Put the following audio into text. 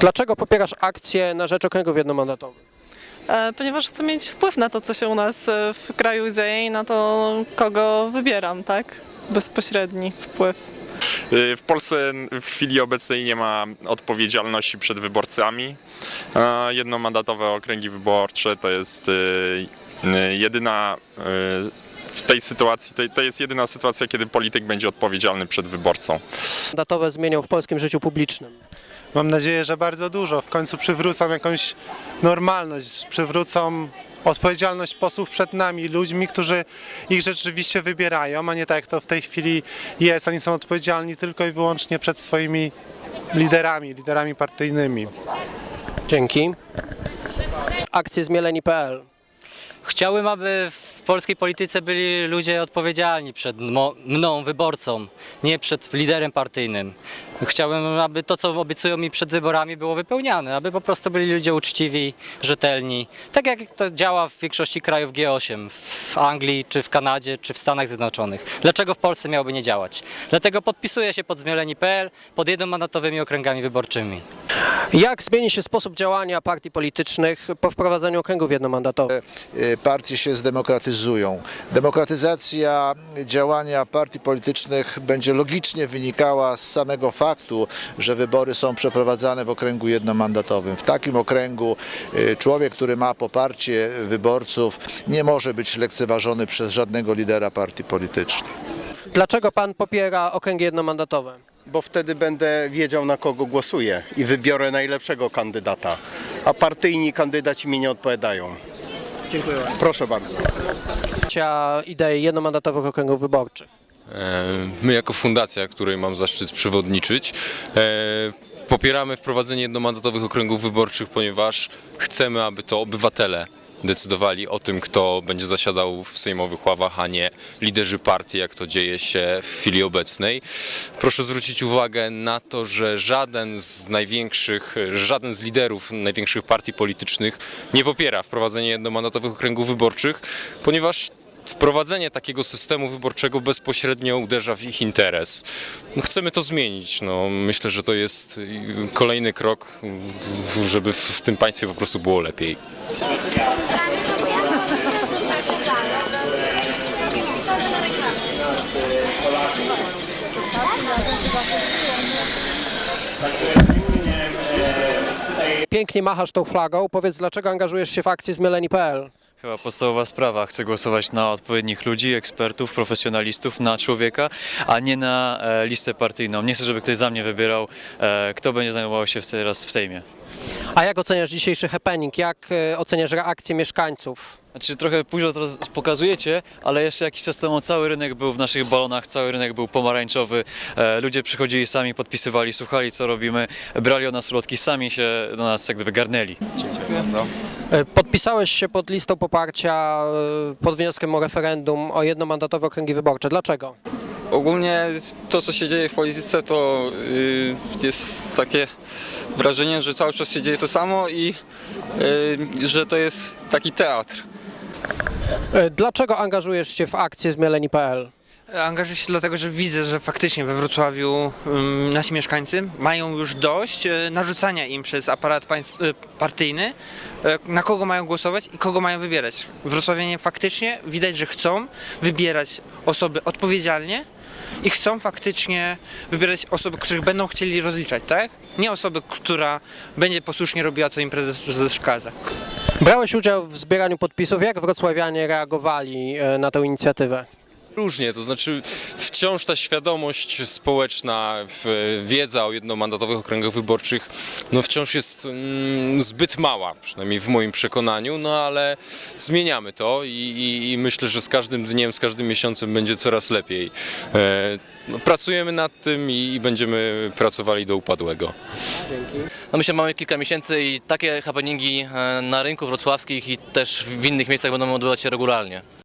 Dlaczego popierasz akcję na rzecz okręgów jednomandatowych? E, Ponieważ chcę mieć wpływ na to, co się u nas e, w kraju dzieje i na to, kogo wybieram, tak? Bezpośredni wpływ. Y, W Polsce w chwili obecnej nie ma odpowiedzialności przed wyborcami. Jednomandatowe okręgi wyborcze to jest jedyna w tej sytuacji, to jest jedyna sytuacja, kiedy polityk będzie odpowiedzialny przed wyborcą. Mandatowe zmienią w polskim życiu publicznym. Mam nadzieję, że bardzo dużo. W końcu przywrócą jakąś normalność, przywrócą odpowiedzialność posłów przed nami, ludźmi, którzy ich rzeczywiście wybierają, a nie tak jak to w tej chwili jest. Oni są odpowiedzialni tylko i wyłącznie przed swoimi liderami, liderami partyjnymi. Dzięki. Akcje zmieleni.pl Chciałbym, aby w polskiej polityce byli ludzie odpowiedzialni przed mną, wyborcą, nie przed liderem partyjnym. Chciałbym, aby to, co obiecują mi przed wyborami, było wypełniane, aby po prostu byli ludzie uczciwi, rzetelni. Tak jak to działa w większości krajów G8, w Anglii, czy w Kanadzie, czy w Stanach Zjednoczonych. Dlaczego w Polsce miałoby nie działać? Dlatego podpisuję się pod zmieleni.pl, pod jednomandatowymi okręgami wyborczymi. Jak zmieni się sposób działania partii politycznych po wprowadzeniu okręgów jednomandatowych? y, partie się zdemokratyzują. Demokratyzacja działania partii politycznych będzie logicznie wynikała z samego faktu, że wybory są przeprowadzane w okręgu jednomandatowym. W takim okręgu y, człowiek, który ma poparcie wyborców, nie może być lekceważony przez żadnego lidera partii politycznej. Dlaczego pan popiera okręgi jednomandatowe? Bo wtedy będę wiedział na kogo głosuję i wybiorę najlepszego kandydata. A partyjni kandydaci mi nie odpowiadają. Dziękuję. Proszę bardzo. Idei jednomandatowych okręgów wyborczych. E, My jako fundacja, której mam zaszczyt przewodniczyć, e, popieramy wprowadzenie jednomandatowych okręgów wyborczych, ponieważ chcemy, aby to obywatele decydowali o tym, kto będzie zasiadał w sejmowych ławach, a nie liderzy partii, jak to dzieje się w chwili obecnej. Proszę zwrócić uwagę na to, że żaden z największych, żaden z liderów największych partii politycznych nie popiera wprowadzenia jednomandatowych okręgów wyborczych, ponieważ wprowadzenie takiego systemu wyborczego bezpośrednio uderza w ich interes. Chcemy to zmienić. No, myślę, że to jest kolejny krok, żeby w tym państwie po prostu było lepiej. Pięknie machasz tą flagą. Powiedz, dlaczego angażujesz się w akcję zmieleni.pl? Chyba podstawowa sprawa. Chcę głosować na odpowiednich ludzi, ekspertów, profesjonalistów, na człowieka, a nie na e, listę partyjną. Nie chcę, żeby ktoś za mnie wybierał, e, kto będzie zajmował się teraz w Sejmie. A jak oceniasz dzisiejszy happening? Jak e, oceniasz reakcję mieszkańców? Znaczy trochę późno teraz pokazujecie, ale jeszcze jakiś czas temu cały rynek był w naszych balonach, cały rynek był pomarańczowy. E, ludzie przychodzili sami, podpisywali, słuchali co robimy, brali od nas ulotki, sami się do nas jak gdyby garnęli. E, Podpisałeś się pod listą poparcia e, pod wnioskiem o referendum o jednomandatowe okręgi wyborcze. Dlaczego? Ogólnie to, co się dzieje w polityce, to y, jest takie wrażenie, że cały czas się dzieje to samo i y, że to jest taki teatr. E, Dlaczego angażujesz się w akcję zmieleni.pl? Angażuję się dlatego, że widzę, że faktycznie we Wrocławiu ym, nasi mieszkańcy mają już dość y, narzucania im przez aparat państw, partyjny, na kogo mają głosować i kogo mają wybierać. Wrocławianie faktycznie widać, że chcą wybierać osoby odpowiedzialnie i chcą faktycznie wybierać osoby, których będą chcieli rozliczać, tak? Nie osoby, która będzie posłusznie robiła, co im prezes przeszkadza. Brałeś udział w zbieraniu podpisów. Jak wrocławianie reagowali e, na tę inicjatywę? Różnie, to znaczy wciąż ta świadomość społeczna, w- wiedza o jednomandatowych okręgach wyborczych, no wciąż jest mm, zbyt mała, przynajmniej w moim przekonaniu, no ale zmieniamy to i, i, i myślę, że z każdym dniem, z każdym miesiącem będzie coraz lepiej. E, no, pracujemy nad tym i, i będziemy pracowali do upadłego. No myślę, że mamy kilka miesięcy i takie happeningi e, na rynku wrocławskich i też w innych miejscach będą odbywać się regularnie.